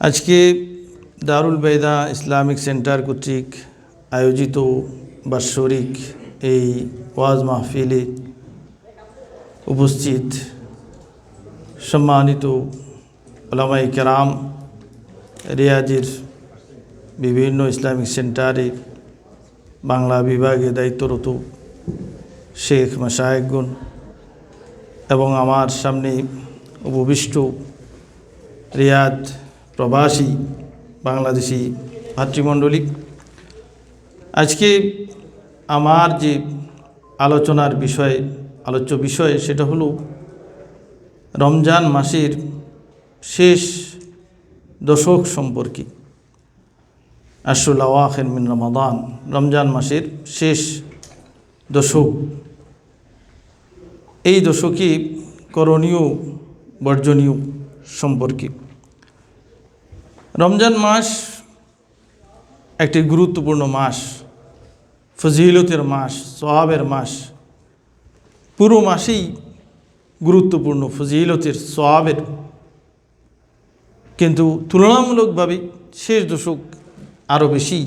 আজকে দারুল বেদা Islamic centre কর্তৃক আয়োজিত বাৎসরিক এই ওয়াজ মাহফিলে উপস্থিত সম্মানিত ওলামাই কেরাম, রিয়াজের বিভিন্ন ইসলামিক সেন্টারে বাংলা বিভাগে দায়িত্বরত শেখ মাসায়েকগুন এবং আমার সামনে উপবিষ্ট রিয়াদ প্রবাসী বাংলাদেশি ভাতৃমণ্ডলী। আজকে আমার যে আলোচনার বিষয়, আলোচ্য বিষয়, সেটা হলো রমজান মাসের শেষ দশক সম্পর্কে। আশুল আওয়াখের মিন রমাদান, রমজান মাসের শেষ দশক। এই দশকে করণীয়, বর্জনীয় সম্পর্কে। রমজান মাস একটি গুরুত্বপূর্ণ মাস, ফজিলতের মাস সোয়াবের মাস। পুরো মাসেই গুরুত্বপূর্ণ ফজিলতের সোয়াবের কিন্তু তুলনামূলকভাবে শেষ দশক আরও বেশি,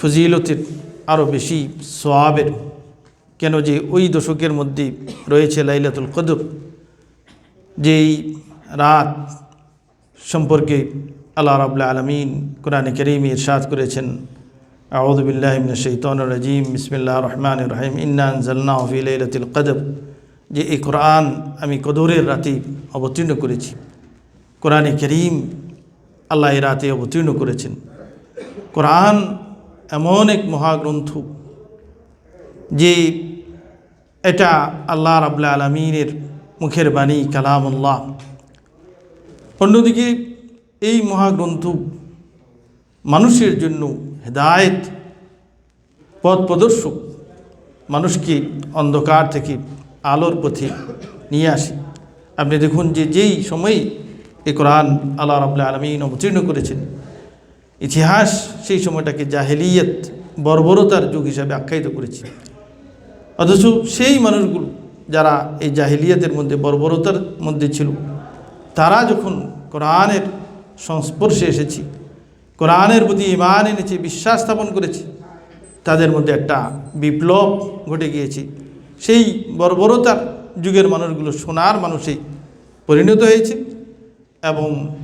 ফজিলতের আরও বেশি সোয়াবের কেন যে ওই দশকের মধ্যে রয়েছে লাইলাতুল কদর, যেই রাত সম্পর্কে আল্লাহ রাবুল্লা আলমিন কোরআন করিম ইরশাদ করেছেন। আউদুবিল্লাহমিন শৈতন রাজিম। বিসমিল্লা রহমান রহিম। ইন্নান জল্লা ফিলাইলাতুল কদব যে এই কোরআন আমি কদরের রাতে অবতীর্ণ করেছি। কোরআনে করিম আল্লাহ এই রাতে অবতীর্ণ করেছেন। কোরআন এমন এক মহাগ্রন্থ যে এটা আল্লাহ রাবুল্লা আলমিনের মুখের বাণী, কালামুল্লাহ। অন্যদিকে এই মহাগ্রন্থ মানুষের জন্য হেদায়েত, পথ প্রদর্শক, মানুষকে অন্ধকার থেকে আলোর পথে নিয়ে আসে। আপনি দেখুন যে যেই সময়ে এ কোরআন আল্লাহ রাবুল্লা আলমিন অবতীর্ণ করেছেন, ইতিহাস সেই সময়টাকে জাহেলিয়ত, বর্বরতার যুগ হিসাবে আখ্যায়িত করেছে। অথচ সেই মানুষগুলো যারা এই জাহিলিয়াতের মধ্যে, বর্বরতার মধ্যে ছিল, তারা যখন কোরআনের সংস্পর্শে এসেছি। কোরআনের প্রতি ইমান এনেছে, বিশ্বাস স্থাপন করেছি। তাদের মধ্যে একটা বিপ্লব ঘটে গিয়েছে। সেই বর্বরতার যুগের মানুষগুলো সোনার মানুষে পরিণত হয়েছে এবং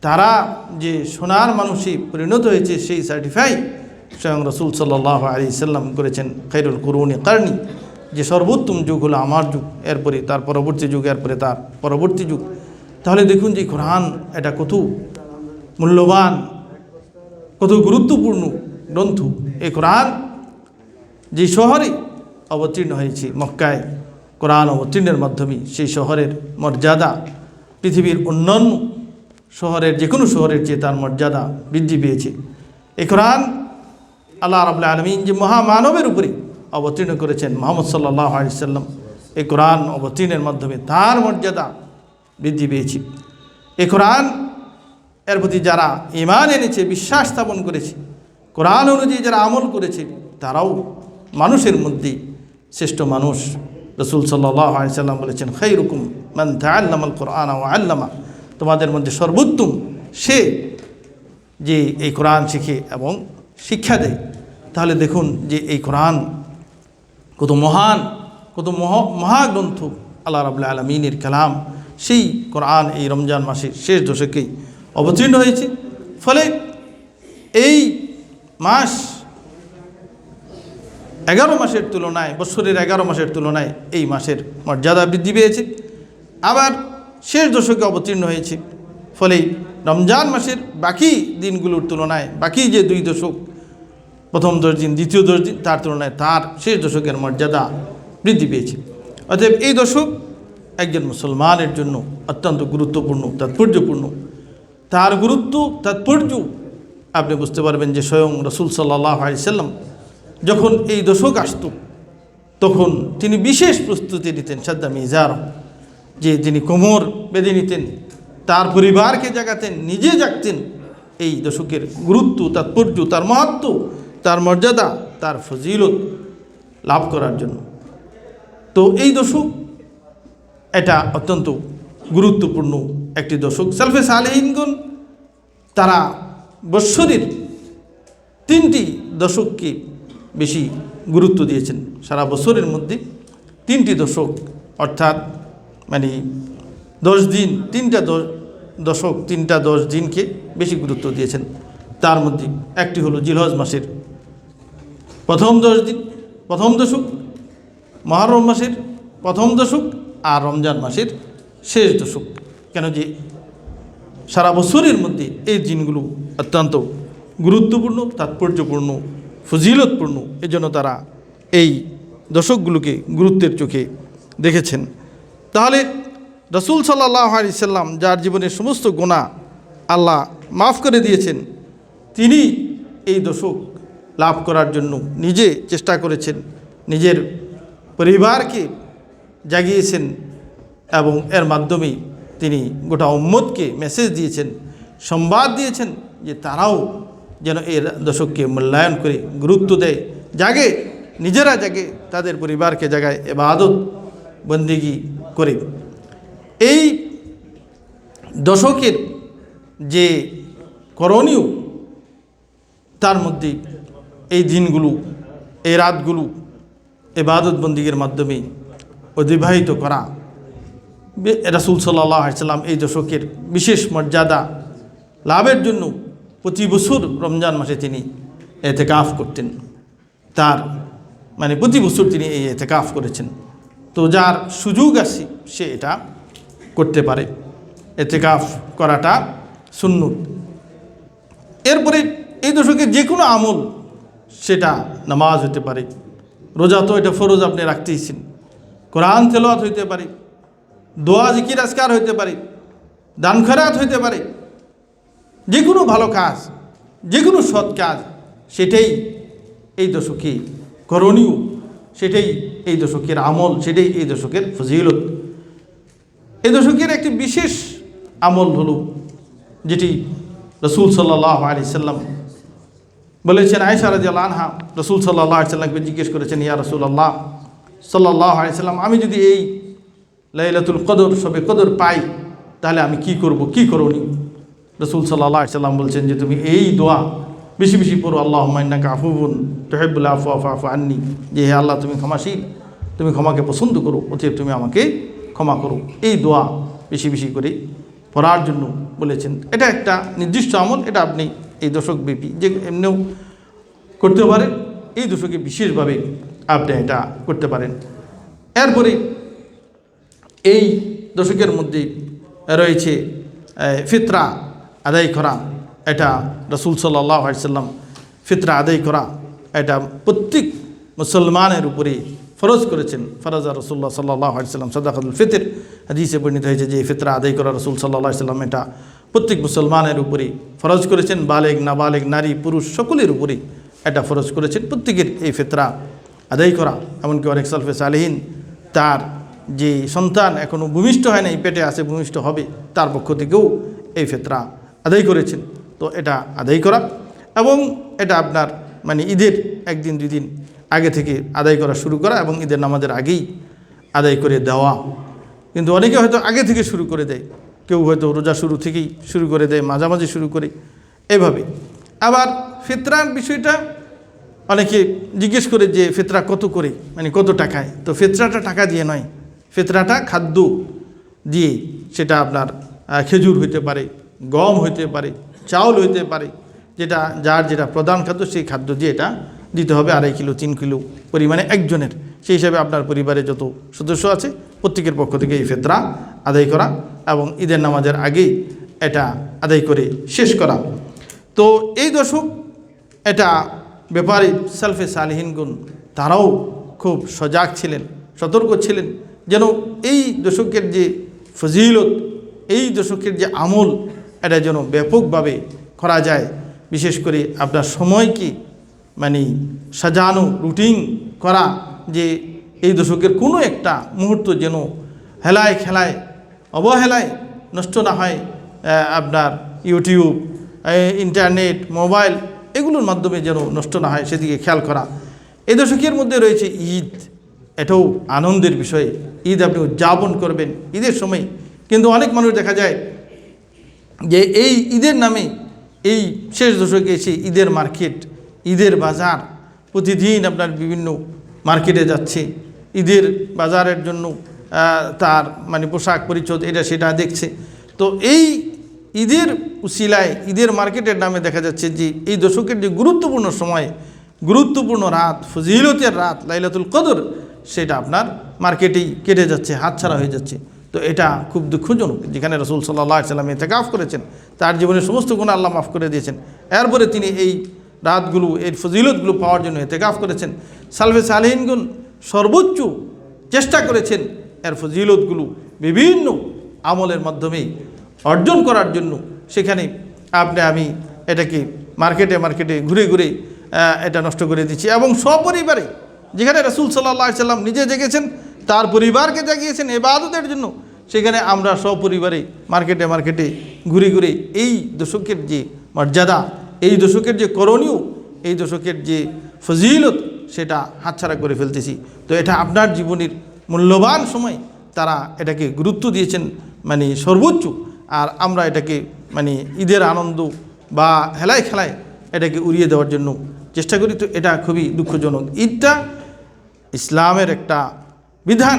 তারা যে সোনার মানুষে পরিণত হয়েছে, সেই সার্টিফাই স্বয়ং রসুল সাল্লাহ আলি সাল্লাম করেছেন খৈরুল করুণী কারণী। যে সর্বোত্তম যুগ হলো আমার যুগ, এরপরে তার পরবর্তী যুগ, এরপরে তার পরবর্তী যুগ। তাহলে দেখুন যে কোরআন এটা কত মূল্যবান, কত গুরুত্বপূর্ণ গ্রন্থ। এই কোরআন যে শহরে অবতীর্ণ হয়েছে, মক্কায় কোরআন অবতীর্ণের মাধ্যমে, সেই শহরের মর্যাদা, পৃথিবীর অন্যান্য শহরের যে কোনো শহরের চেয়ে তার মর্যাদা বৃদ্ধি পেয়েছে। এই কোরআন আল্লাহ রাবুল্লা আলমিন যে মহামানবের উপরে অবতীর্ণ করেছেন, মোহাম্মদ সাল্লাহ আলিয়াল্লাম এই কোরআন অবতীর্ণের মাধ্যমে তার মর্যাদা বৃদ্ধি পেয়েছে। এ কোরআন, এর প্রতি যারা ইমান এনেছে, বিশ্বাস স্থাপন করেছে, কোরআন অনুযায়ী যারা আমল করেছে, তারাও মানুষের মধ্যে শ্রেষ্ঠ মানুষ। রসুল সাল্লাম বলেছেন খাই রুকুম মান আল্লামাল কোরআন আল্লামা। তোমাদের মধ্যে সর্বোত্তম সে যে এই কোরআন শিখে এবং শিক্ষা দেয়। তাহলে দেখুন যে এই কোরআন কত মহান, কত মহ, মহাগ্রন্থ। আল্লাহ রাবুল্লা আলমিনের কালাম সেই কোরআন এই রমজান মাসের শেষ দশকেই অবতীর্ণ হয়েছে। ফলে এই মাস এগারো মাসের তুলনায়, বছরের এগারো মাসের তুলনায় এই মাসের মর্যাদা বৃদ্ধি পেয়েছে। আবার শেষ দশকে অবতীর্ণ হয়েছে। ফলে রমজান মাসের বাকি দিনগুলোর তুলনায়, বাকি যে দুই দশক, প্রথম দশ দিন দ্বিতীয় দশ দিন তার তুলনায় তার শেষ দশকের মর্যাদা বৃদ্ধি পেয়েছে। অতএব এই দশক একজন মুসলমানের জন্য অত্যন্ত গুরুত্বপূর্ণ, তাৎপর্যপূর্ণ। তার গুরুত্ব, তাৎপর্য আপনি বুঝতে পারবেন যে স্বয়ং রসুল সাল্লাহ সাল্লাম যখন এই দশক আসত, তখন তিনি বিশেষ প্রস্তুতি নিতেন সাদ্দা মিজার যে তিনি কোমর বেঁধে নিতেন, তার পরিবারকে জাগাতেন, নিজে জাগতেন। এই দশকের গুরুত্ব, তাৎপর্য, তার মাহাত্ম, তার মর্যাদা, তার ফজিলত লাভ করার জন্য। তো এই দশক এটা অত্যন্ত গুরুত্বপূর্ণ একটি দশক সেলফে সালেহিনগণ, তারা বৎসরের তিনটি দশককে বেশি গুরুত্ব দিয়েছেন। সারা বছরের মধ্যে তিনটি দশক অর্থাৎ মানে দশ দিন তিনটা দশক তিনটা দশ দিনকে বেশি গুরুত্ব দিয়েছেন। তার মধ্যে একটি হলো জিলহজ মাসের প্রথম দশ দিন, প্রথম দশক, মহরম মাসের প্রথম দশক আর রমজান মাসের শেষ দশক। কেন যে সারা বছরের মধ্যে এই দিনগুলো অত্যন্ত গুরুত্বপূর্ণ, তাৎপর্যপূর্ণ, ফজিলতপূর্ণ। এজন্য তারা এই দশকগুলোকে গুরুত্বের চোখে দেখেছেন। তাহলে রসুল সাল্লাহ আলিয়াল্লাম যার জীবনের সমস্ত গোনা আল্লাহ মাফ করে দিয়েছেন, তিনি এই দশক লাভ করার জন্য নিজে চেষ্টা করেছেন। নিজের পরিবারকে জাগিয়েছেন এবং এর মাধ্যমেই তিনি গোটা উম্মতকে মেসেজ দিয়েছেন, সংবাদ দিয়েছেন যে তারাও যেন এর দশককে মূল্যায়ন করে গুরুত্ব দেয়। জাগে, নিজেরা জাগে, তাদের পরিবারকে জাগায় এবাদত, বন্দিগি করে। এই দশকের যে করণীয়, তার মধ্যে এই দিনগুলো, এই রাতগুলো এবাদত বন্দিগের মাধ্যমে অতিবাহিত করা। রাসূল সাল্লাম এই দশকের বিশেষ মর্যাদা লাভের জন্য প্রতি বছর রমজান মাসে তিনি এতেকাফ করতেন। তার মানে প্রতি বছর তিনি এই এতেকাফ করেছেন। তো যার সুযোগ আছে, সে এটা করতে পারে। এতেকাফ করাটা শূন্য এরপরে এই দশকের যে কোনো আমল, সেটা নামাজ হতে পারে। রোজা তো এটা ফরজ আপনি রাখতেইছেন। কোরআন তেলাওয়াত হইতে পারে, দোয়া, জিকির, আজকার হইতে পারে, দান খরাত হইতে পারে যে কোনো ভালো কাজ যে কোনো সৎ কাজ, সেটাই এই দশকে করণীয়, সেটাই এই দশকের আমল, সেটাই এই দশকের ফজিলত। এই দশকের একটি বিশেষ আমল হলো, যেটি রসুল সাল্লাহ আলি সাল্লাম বলেছেন আয়সা রাজি আনহা, রসুল সাল্লাহ সাল্লামকে জিজ্ঞেস করেছেন, ইয়া রসুল আল্লাহ সাল্লাহ আলি সাল্লাম, আমি যদি এই লাইলাতুল কদর সবে কদর পাই, তাহলে আমি কি করব, কি করনি? রসুল সাল্লাহ সাল্লাম বলছেন যে, তুমি এই দোয়া বেশি বেশি পড়ো আল্লাহ মাইনাকা আফুবুন তোহেবুল আফু আফু আফু আননি। যে হে আল্লাহ, তুমি ক্ষমাশীল, তুমি ক্ষমাকে পছন্দ করো, অতএব তুমি আমাকে ক্ষমা করো। এই দোয়া বেশি বেশি করে পড়ার জন্য বলেছেন। এটা একটা নির্দিষ্ট আমল, এটা আপনি এই দশক ব্যাপী যে এমনিও করতে পারে এই দশকে বিশেষভাবে আপনি এটা করতে পারেন। এরপরে এই দশকের মধ্যে রয়েছে ফিতরা আদায় করা। এটা রসুল সাল্লাম ফিতরা আদায় করা। এটা প্রত্যেক মুসলমানের উপরে ফরজ করেছেন। ফরজা রসুল্লাহ সাল্লাহ সাল্লাম সদাকুল ফিতর। হাদিসে পরিণত হয়েছে যে ফিতরা আদায় করা রসুল সাল্লাহ সাল্লাম এটা প্রত্যেক মুসলমানের উপরে ফরজ করেছেন। বালেগ নাবালেগ নারী, পুরুষ সকলের উপরে এটা ফরজ করেছেন। প্রত্যেকের এই ফিতরা আদায় করা, এমনকি অনেক সালফে সালেহীন তার যে সন্তান এখনও ভূমিষ্ঠ হয় নাই, পেটে আছে, ভূমিষ্ঠ হবে, তার পক্ষ থেকেও এই ফেতরা আদায় করেছেন। তো এটা আদায় করা এবং এটা আপনার মানে ঈদের একদিন দুই দিন আগে থেকে আদায় করা শুরু করা এবং ঈদের নামাজের আগেই আদায় করে দেওয়া। কিন্তু অনেকে হয়তো আগে থেকে শুরু করে দেয়, কেউ হয়তো রোজা শুরু থেকেই শুরু করে দেয়, মাঝামাঝি শুরু করে, এভাবে। আবার ফিতরার বিষয়টা অনেকে জিজ্ঞেস করে যে ফেতরা কত করে? মানে কত টাকায়? তো ফেতরাটা টাকা দিয়ে নয়। ফেতরাটা খাদ্য দিয়ে সেটা আপনার খেজুর হইতে পারে, গম হইতে পারে, চাউল হইতে পারে, যেটা, যার যেটা প্রধান খাদ্য সেই খাদ্য দিয়ে এটা দিতে হবে আড়াই কিলো, তিন কিলো পরিমাণে একজনের। সেই হিসাবে আপনার পরিবারে যত সদস্য আছে, প্রত্যেকের পক্ষ থেকে এই ফেতরা আদায় করা এবং ঈদের নামাজের আগেই এটা আদায় করে শেষ করা। তো এই দশক এটা ব্যাপারে সেলফে সালেহিনগুন তারাও খুব সজাগ ছিলেন, সতর্ক ছিলেন। যেন এই দশকের যে ফজিলত, এই দশকের যে আমল, এটা যেন ব্যাপকভাবে করা যায়। বিশেষ করে আপনার সময়কে মানে সাজানো, রুটিন করা, যে এই দশকের কোনো একটা মুহূর্ত যেন হেলায় খেলায়, অবহেলায় নষ্ট না হয় আপনার ইউটিউব ইন্টারনেট, মোবাইল এগুলোর মাধ্যমে যেন নষ্ট না হয়, সেদিকে খেয়াল করা। এই দশকের মধ্যে রয়েছে ঈদ। এটাও আনন্দের বিষয়। ঈদ আপনি উদযাপন করবেন ঈদের সময়। কিন্তু অনেক মানুষ দেখা যায় যে এই ঈদের নামে এই শেষ দশকে এসে ঈদের মার্কেট, ঈদের বাজার প্রতিদিন আপনার বিভিন্ন মার্কেটে যাচ্ছে। ঈদের বাজারের জন্য তার মানে পোশাক পরিচ্ছদ, এটা সেটা দেখছে। তো এই ঈদের উসিলায়, ঈদের মার্কেটের নামে দেখা যাচ্ছে যে এই দশকের যে গুরুত্বপূর্ণ সময়, গুরুত্বপূর্ণ রাত, ফজিলতের রাত, লাইলাতুল কদর, সেটা আপনার মার্কেটেই কেটে যাচ্ছে, হাতছাড়া হয়ে যাচ্ছে। তো এটা খুব দুঃখজনক, যেখানে রসুল সাল্লাহ সাল্লাম এতেকাফ করেছেন, তার জীবনের সমস্ত গুণ আল্লাহ মাফ করে দিয়েছেন। এরপরে তিনি এই রাতগুলো এই ফজিলতগুলো পাওয়ার জন্য এতেকাফ করেছেন। সালভে সালহিনগুন সর্বোচ্চ চেষ্টা করেছেন এর ফজিলতগুলো বিভিন্ন আমলের মাধ্যমে অর্জন করার জন্য সেখানে আপনি আমি এটাকে মার্কেটে মার্কেটে ঘুরে ঘুরে এটা নষ্ট করে দিচ্ছি। এবং সপরিবারে যেখানে রসুল সাল্লাহ সাল্লাম নিজে জেগেছেন, তার পরিবারকে জাগিয়েছেন এবাদতের জন্য, সেখানে আমরা সপরিবারে মার্কেটে মার্কেটে ঘুরে ঘুরে এই দশকের যে মর্যাদা, এই দশকের যে করণীয়, এই দশকের যে ফজিলত, সেটা হাতছাড়া করে ফেলতেছি। তো এটা আপনার জীবনের মূল্যবান সময়, তারা এটাকে গুরুত্ব দিয়েছেন মানে সর্বোচ্চ। আর আমরা এটাকে মানে ঈদের আনন্দ বা হেলায় খেলায় এটাকে উড়িয়ে দেওয়ার জন্য চেষ্টা করি। তো এটা খুবই দুঃখজনক। ঈদটা ইসলামের একটা বিধান।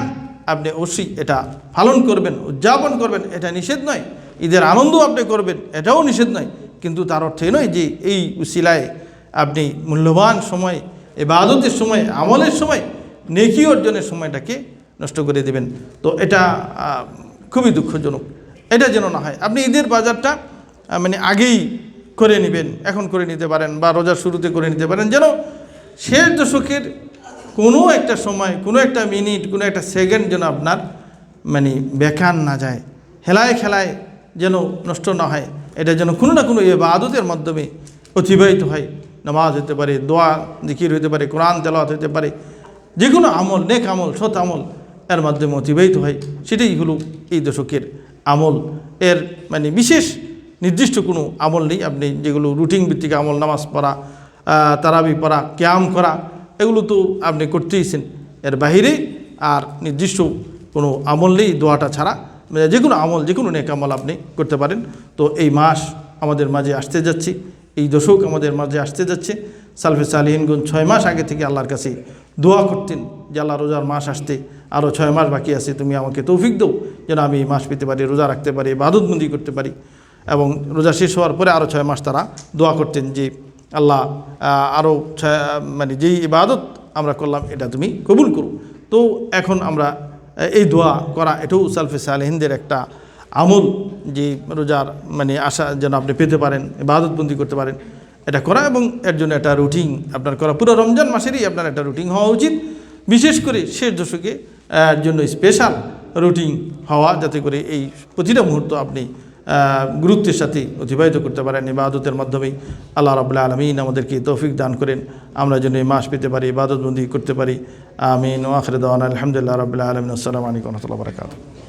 আপনি অবশ্যই এটা পালন করবেন, উদযাপন করবেন, এটা নিষেধ নয়। ঈদের আনন্দ আপনি করবেন, এটাও নিষেধ নয়। কিন্তু তার অর্থ নয় যে এই উসিলায় আপনি মূল্যবান সময় এবাদতের সময়, আমলের সময়, নেকি অর্জনের সময়টাকে নষ্ট করে দেবেন। তো এটা খুবই দুঃখজনক। এটা যেন না হয়। আপনি ঈদের বাজারটা মানে আগেই করে নেবেন, এখন করে নিতে পারেন বা রোজার শুরুতে করে নিতে পারেন। যেন শেষ দশকের কোনো একটা সময়, কোনো একটা মিনিট, কোনো একটা সেকেন্ড যেন আপনার মানে বেকার না যায়। হেলায় খেলায় যেন নষ্ট না হয়। এটা যেন কোনো না কোনো আদতের মাধ্যমে অতিবাহিত হয়। নামাজ হতে পারে, দোয়া, জিকির হতে পারে, কোরআন, তেলাওয়াত হতে পারে। যে কোনো আমল, নেক আমল, সৎ আমল, এর মাধ্যমে অতিবাহিত হয়। সেটাই হলো এই দশকের আমল এর মানে বিশেষ নির্দিষ্ট কোনো আমল নেই। আপনি যেগুলো রুটিন ভিত্তিক আমল, নামাজ পড়া তারাবি পড়া ক্যাম করা, এগুলো তো আপনি করতেইছেন। এর বাহিরে আর নির্দিষ্ট কোনো আমল নেই, দোয়াটা ছাড়া। মানে যে কোনো আমল, যে কোনো নেক আমল আপনি করতে পারেন। তো এই মাস আমাদের মাঝে আসতে যাচ্ছে, এই দশক আমাদের মাঝে আসতে যাচ্ছে। সালফে সালিহিনগুন ছয় মাস আগে থেকে আল্লাহর কাছে দোয়া করতেন যে আল্লাহ রোজার মাস আসতে আরও ছয় মাস বাকি আছে, তুমি আমাকে তৌফিক দাও যেন আমি এই মাস পেতে পারি, রোজা রাখতে পারি বাদতবন্দি করতে পারি। এবং রোজা শেষ হওয়ার পরে আরও ছয় মাস তারা দোয়া করতেন যে, আল্লাহ আরও মানে যেই ইবাদত আমরা করলাম, এটা তুমি কবুল করো। তো এখন আমরা এই দোয়া করা, এটাও সালফে সালেহিনদের একটা আমল যে রোজার মানে আশা যেন আপনি পেতে পারেন ইবাদতবন্দি করতে পারেন। এটা করা এবং এর জন্য একটা রুটিন আপনার করা। পুরো রমজান মাসেরই আপনার একটা রুটিন হওয়া উচিত। বিশেষ করে শেষ দশকে, এর জন্য স্পেশাল রুটিন হওয়া, যাতে করে এই প্রতিটা মুহূর্ত আপনি গুরুত্বের সাথে অতিবাহিত করতে পারেন। ইবাদতের মাধ্যমেই আল্লাহ রাবুল্লাহ আলমিন আমাদেরকে তৌফিক দান করেন। আমরা যেন এই মাস পেতে পারি, ইবাদতবন্দি করতে পারি। আমিন। ওয়াখরে দাওয়ান আলহামদুলিল্লাহ রাবুল্লাহ আলমিন। আসসালামু আলাইকুম রহমতুল্লাহ